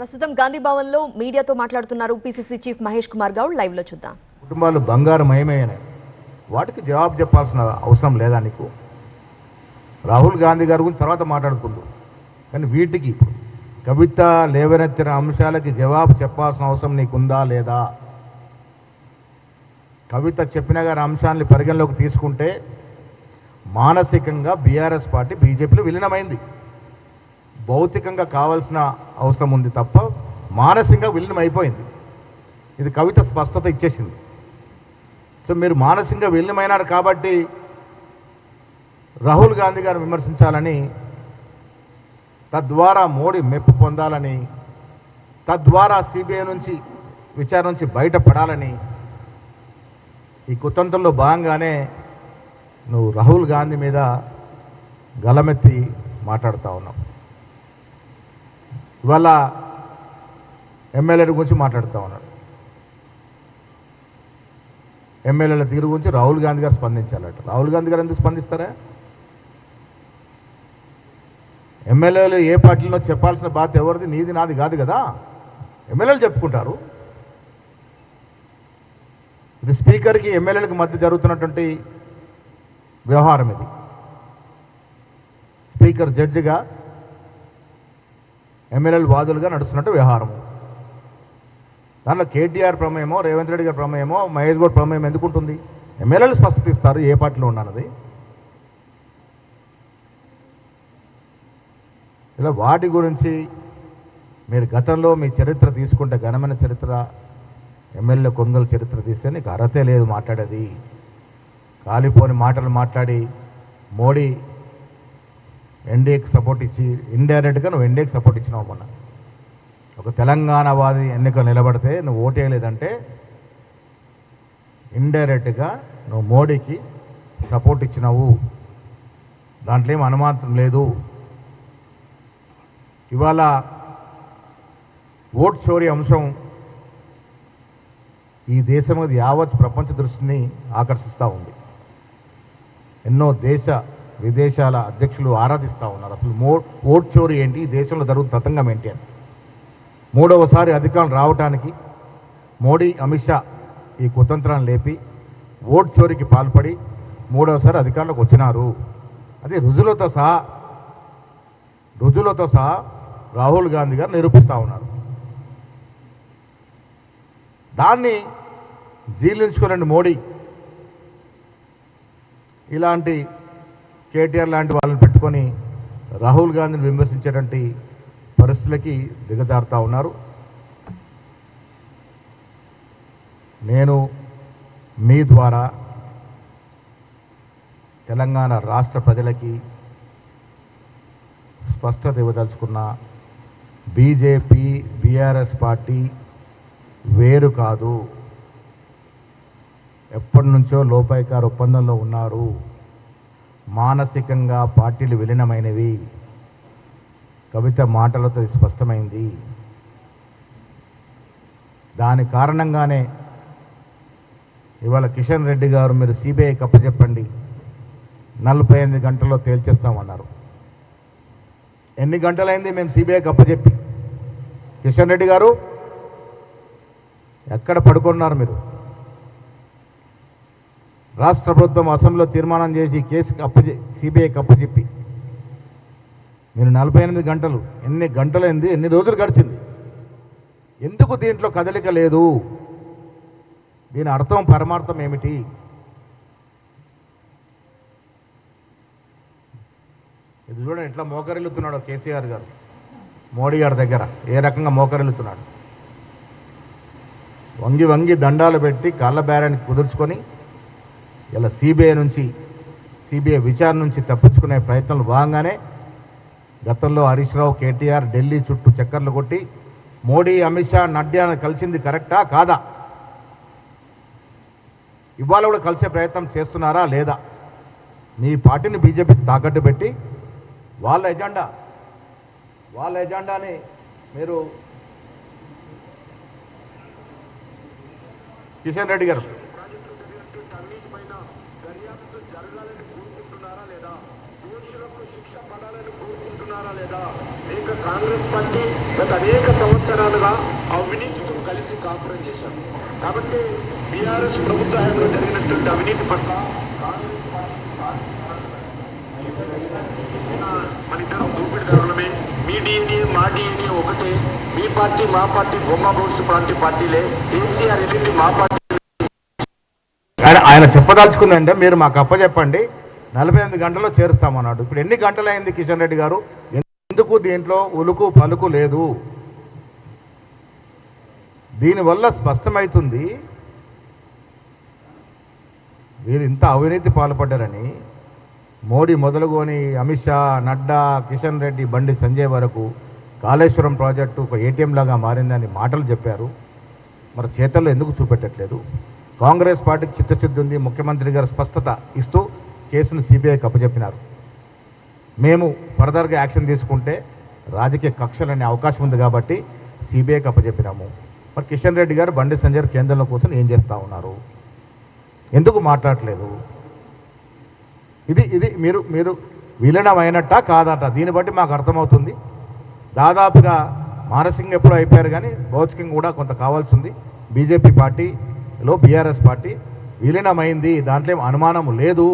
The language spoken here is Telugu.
ప్రస్తుతం గాంధీ భవన్లో మీడియాతో మాట్లాడుతున్నారు పిసిసి చీఫ్ మహేష్ కుమార్ గౌడ్. లైవ్లో చూద్దాం. కుటుంబాలు బంగారమయమైనాయి వాటికి జవాబు చెప్పాల్సిన అవసరం లేదా నీకు? రాహుల్ గాంధీ గారి గురించి తర్వాత మాట్లాడుకుంటూ కానీ వీటికి ఇప్పుడు కవిత లేవనెత్తిన అంశాలకి జవాబు చెప్పాల్సిన అవసరం నీకుందా లేదా? కవిత చెప్పిన గారి అంశాన్ని పరిగణలోకి తీసుకుంటే మానసికంగా బీఆర్ఎస్ పార్టీ బీజేపీలో విలీనమైంది. భౌతికంగా కావాల్సిన అవసరం ఉంది తప్ప మానసికంగా విలీనం అయిపోయింది. ఇది కవిత స్పష్టత ఇచ్చేసింది. సో మీరు మానసికంగా విలీనమైనారు కాబట్టి రాహుల్ గాంధీ గారిని విమర్శించాలని తద్వారా మోడీ మెప్పు పొందాలని తద్వారా సిబిఐ నుంచి విచారణ నుంచి బయటపడాలని ఈ కుతంత్రంలో భాగంగానే నువ్వు రాహుల్ గాంధీ మీద గలమెత్తి మాట్లాడుతూ ఉన్నావు. ఇవాళ ఎమ్మెల్యేల గురించి మాట్లాడుతూ ఉన్నాడు. ఎమ్మెల్యేల తీరు గురించి రాహుల్ గాంధీ గారు స్పందించాలట. రాహుల్ గాంధీ గారు ఎందుకు స్పందిస్తారా? ఎమ్మెల్యేలు ఏ పార్టీలో చెప్పాల్సిన బాధ్యత ఎవరిది? నీది నాది కాదు కదా. ఎమ్మెల్యేలు చెప్పుకుంటారు. ఇది స్పీకర్కి ఎమ్మెల్యేలకు మధ్య జరుగుతున్నటువంటి వ్యవహారం ఇది. స్పీకర్ జడ్జిగా ఎమ్మెల్యేలు వాదులుగా నడుస్తున్నట్టు వ్యవహారము. దాంట్లో కేటీఆర్ ప్రమేయమో రేవంత్ రెడ్డి గారి ప్రమేయమో మహేష్ గౌడ్ ప్రమేయం ఎందుకుంటుంది? ఎమ్మెల్యేలు స్పష్టత ఇస్తారు ఏ పార్టీలో ఉన్నది ఇలా వాటి గురించి మీరు గతంలో మీ చరిత్ర తీసుకుంటే ఘనమైన చరిత్ర ఎమ్మెల్యే కొనుగోలు చరిత్ర తీస్తే నీకు అర్హతే లేదు మాట్లాడేది. కాలిపోని మాటలు మాట్లాడి మోడీ ఎన్డీఏకి సపోర్ట్ ఇచ్చి ఇండైరెక్ట్గా నువ్వు ఎన్డీఏకి సపోర్ట్ ఇచ్చినావు మొన్న. ఒక తెలంగాణవాది ఎన్నికలు నిలబడితే నువ్వు ఓటేయలేదంటే ఇండైరెక్ట్గా నువ్వు మోడీకి సపోర్ట్ ఇచ్చినావు. దాంట్లో ఏం అనుమానం లేదు. ఇవాళ ఓట్ చోరీ అంశం ఈ దేశం మీద యావత్ ప్రపంచ దృష్టిని ఆకర్షిస్తూ ఉంది. ఎన్నో దేశ విదేశాల అధ్యక్షులు ఆరాధిస్తూ ఉన్నారు. అసలు మో ఓట్ చోరీ ఏంటి? ఈ దేశంలో జరుగుతున్న తతంగం ఏంటి అని. మూడవసారి అధికారం రావటానికి మోడీ అమిత్ షా ఈ కుతంత్రాన్ని లేపి ఓట్ చోరీకి పాల్పడి మూడవసారి అధికారంలోకి వచ్చినారు. అదే రుజువులతో సహా రుజువులతో సహా రాహుల్ గాంధీ గారు నిరూపిస్తూ ఉన్నారు. దాన్ని జీర్ణించుకోనండి మోడీ ఇలాంటి కేటీఆర్ లాంటి వాళ్ళని పెట్టుకొని రాహుల్ గాంధీని విమర్శించేటువంటి పరిస్థితులకి దిగజారుతూ ఉన్నారు. నేను మీ ద్వారా తెలంగాణ రాష్ట్ర ప్రజలకి స్పష్టత ఇవ్వదలుచుకున్న బీజేపీ బీఆర్ఎస్ పార్టీ వేరు కాదు. ఎప్పటి నుంచో లోపాయికార ఒప్పందంలో ఉన్నారు. మానసికంగా పార్టీలు విలీనమైనవి. కవిత మాటలతో స్పష్టమైంది. దాని కారణంగానే ఇవాళ కిషన్ రెడ్డి గారు మీరు సిబిఐ కప్పచెప్పండి నలభై ఎనిమిది గంటల్లో తేల్చేస్తామన్నారు. ఎన్ని గంటలైంది మేము సిబిఐ కప్పచెప్పి కిషన్ రెడ్డి గారు ఎక్కడ పడుకున్నారు మీరు? రాష్ట్ర ప్రభుత్వం అసెంబ్లీలో తీర్మానం చేసి కేసు అప్పు సిబిఐకి అప్పు చెప్పి. మీరు నలభై ఎనిమిది గంటలు ఎన్ని గంటలైంది ఎన్ని రోజులు గడిచింది? ఎందుకు దీంట్లో కదలిక లేదు? దీని అర్థం పరమార్థం ఏమిటి? ఇది చూడండి ఎట్లా మోకరిల్లుతున్నాడు కేసీఆర్ గారు. మోడీ గారి దగ్గర ఏ రకంగా మోకరిల్లుతున్నాడు? వంగి వంగి దండాలు పెట్టి కాళ్ళ బేరాన్ని కుదుర్చుకొని ఇలా సిబిఐ నుంచి సిబిఐ విచారణ నుంచి తప్పించుకునే ప్రయత్నాలు భాగంగానే గతంలో హరీష్ రావు కేటీఆర్ ఢిల్లీ చుట్టూ చక్కర్లు కొట్టి మోడీ అమిత్ షా నడ్డాను కలిసింది కరెక్టా కాదా? ఇవాళ కూడా కలిసే ప్రయత్నం చేస్తున్నారా లేదా? మీ పార్టీని బీజేపీకి తాకట్టు పెట్టి వాళ్ళ ఎజెండా వాళ్ళ ఎజెండాని మీరు కిషన్ రెడ్డి గారు దోషులకు శిక్ష పడాలని కోరుకుంటున్నారా లేదా లేక కాంగ్రెస్ పార్టీ గత అనేక సంవత్సరాలుగా అవినీతితో కలిసి కాపురం చేశారు కాబట్టి బీఆర్ఎస్ ప్రభుత్వ హయాంలో జరిగినటువంటి అవినీతి పట్ల కాంగ్రెస్ పార్టీ మన ఇద్దరం దూపిడిదారులమే మీ డిఎన్ఏ మా డిఎన్ఏ ఒకటే మీ పార్టీ మా పార్టీ బొమ్మ భవిష్యత్ పార్టీ పార్టీలే కేసీఆర్ వెళ్ళింది మా పార్టీ ఆయన ఆయన చెప్పదలుచుకుందంటే మీరు మాకు అప్పచెప్పండి. నలభై ఎనిమిది గంటల్లో చేరుస్తామన్నాడు ఇప్పుడు ఎన్ని గంటలైంది కిషన్ రెడ్డి గారు? ఎందుకు దీంట్లో ఉలుకు పలుకు లేదు? దీనివల్ల స్పష్టమవుతుంది వీరు ఇంత అవినీతి పాల్పడ్డారని మోడీ మొదలుకొని అమిత్ షా నడ్డా కిషన్ రెడ్డి బండి సంజయ్ వరకు కాళేశ్వరం ప్రాజెక్టు ఒక ఏటీఎం లాగా మారిందని మాటలు చెప్పారు. మరి చేతల్లో ఎందుకు చూపెట్టట్లేదు? కాంగ్రెస్ పార్టీకి చిత్తశుద్ధి ఉంది ముఖ్యమంత్రి గారు స్పష్టత ఇస్తూ కేసును సిబిఐకి అప్పచెప్పినారు మేము ఫర్దర్గా యాక్షన్ తీసుకుంటే రాజకీయ కక్షలు అనే అవకాశం ఉంది కాబట్టి సిబిఐకి అప్పచెప్పినాము మరి కిషన్ రెడ్డి గారు బండి సంజయ్ కేంద్రంలో కూర్చొని ఏం చేస్తూ ఉన్నారు? ఎందుకు మాట్లాడట్లేదు? ఇది ఇది మీరు మీరు విలీనం అయినట్టా కాదట? దీన్ని బట్టి మాకు అర్థమవుతుంది. దాదాపుగా మానసికంగా ఎప్పుడూ అయిపోయారు కానీ భౌతికంగా కూడా కొంత కావాల్సి ఉంది. బీజేపీ లో బీఆర్ఎస్ పార్టీ విలీనమైంది దాంట్లో ఏం అనుమానం లేదు.